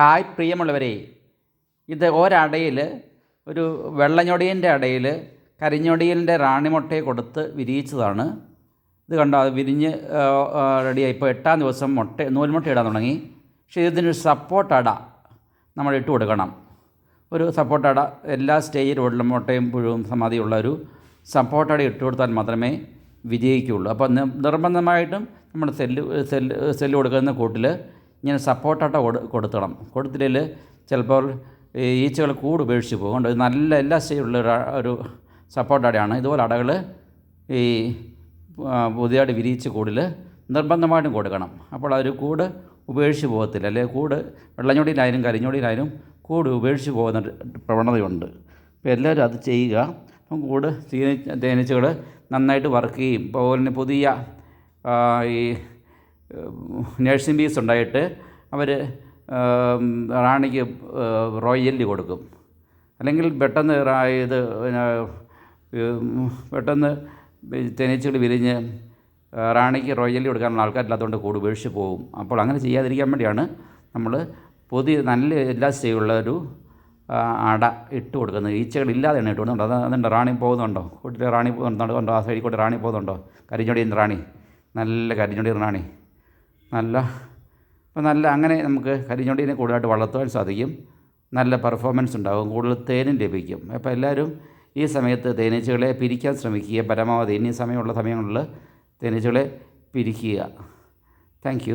Hi പ്രിയമുള്ളവരെ. ഇത് ഒരടയിൽ ഒരു വെള്ളഞ്ഞൊടിയന്റെ അടയിൽ കരിഞ്ഞൊടിയലിന്റെ റാണിമുട്ടയെ കൊടുത്ത് വിരിയിച്ചതാണ്. ഇത് കണ്ടോ അത് വിരിഞ്ഞ് റെഡിയായി. ഇപ്പോൾ എട്ടാം ദിവസം മുട്ട നൂൽമുട്ട ഇടാൻ തുടങ്ങി. പക്ഷേ ഇതിനൊരു സപ്പോർട്ട് അട നമ്മൾ ഇട്ട് കൊടുക്കണം. ഒരു സപ്പോർട്ട് അട എല്ലാ സ്റ്റേജ് റോഡിലും മുട്ടയും പുഴുവും സമാധിയുള്ള ഒരു സപ്പോർട്ട് അട ഇട്ട് കൊടുത്താൽ മാത്രമേ വിജയിക്കുകയുള്ളൂ അപ്പോൾ നിർബന്ധമായിട്ടും നമ്മുടെ സെല്ല് സെല്ല് സെല്ല് കൊടുക്കുന്ന കൂട്ടിൽ ഇങ്ങനെ സപ്പോർട്ടായിട്ട് കൊടു കൊടുത്തണം കൊടുത്തില്ലെങ്കിൽ ചിലപ്പോൾ ഈച്ചകൾ കൂട് ഉപേക്ഷിച്ച് പോകും. ഇത് നല്ല എല്ലാ സ്റ്റേജിലുള്ള ഒരു ഒരു സപ്പോർട്ട് അടയാണ്. ഇതുപോലെ അടകൾ ഈ പുതിയതായിട്ട് വിരിയിച്ച് കൂടിൽ നിർബന്ധമായിട്ടും കൊടുക്കണം. അപ്പോൾ അതൊരു കൂട് ഉപേക്ഷിച്ച് പോകത്തില്ല. അല്ലെങ്കിൽ കൂട് വെള്ളഞ്ഞൊടിയിലായാലും കരിഞ്ഞൊടിയിലായാലും കൂട് ഉപേക്ഷിച്ച് പോകുന്ന പ്രവണതയുണ്ട്. അപ്പോൾ എല്ലാവരും അത് ചെയ്യുക. അപ്പം കൂട് തേനീ തേനീച്ചകൾ നന്നായിട്ട് വർക്ക് ചെയ്യും ഇപ്പോൾ പുതിയ ഈ നേഴ്സിംഗ് ബീസ് ഉണ്ടായിട്ട് അവർ റാണിക്ക് റോയൽറ്റി കൊടുക്കും. അല്ലെങ്കിൽ പെട്ടെന്ന് ഇത് പെട്ടെന്ന് തേനീച്ചകൾ വിരിഞ്ഞ് റാണിക്ക് റോയൽറ്റി കൊടുക്കാനുള്ള ആൾക്കാരില്ലാത്തതുകൊണ്ട് കൂട് ഉപേക്ഷിച്ച് പോകും. അപ്പോൾ അങ്ങനെ ചെയ്യാതിരിക്കാൻ വേണ്ടിയാണ് നമ്മൾ പുതിയ നല്ല എല്ലാ സ്റ്റേയുള്ളൊരു അട ഇട്ട് കൊടുക്കുന്നത്. ഈച്ചകളില്ലാതെയാണ് ഇട്ട് കൊടുക്കുന്നത്. അത് അതുണ്ട് റാണി പോകുന്നുണ്ടോ? കൂട്ടിൽ റാണി പോകുന്നുണ്ടോ? ആ സൈഡിൽ കൂട്ടി റാണി പോകുന്നുണ്ടോ? കരിഞ്ഞൊടിയുന്ന റാണി. നല്ല കരിഞ്ഞൊടിയുന്ന റാണി. നല്ല അപ്പോൾ നല്ല അങ്ങനെ നമുക്ക് കരിഞ്ഞോണ്ടീനെ കൂടുതലായിട്ട് വളർത്തുവാൻ സാധിക്കും. നല്ല പെർഫോമൻസ് ഉണ്ടാകും കൂടുതൽ തേനും ലഭിക്കും. അപ്പോൾ എല്ലാവരും ഈ സമയത്ത് തേനീച്ചകളെ പിരിക്കാൻ ശ്രമിക്കുക. പരമാവധി ഇനി സമയമുള്ള സമയങ്ങളിൽ തേനീച്ചകളെ പിരിക്കുക. താങ്ക്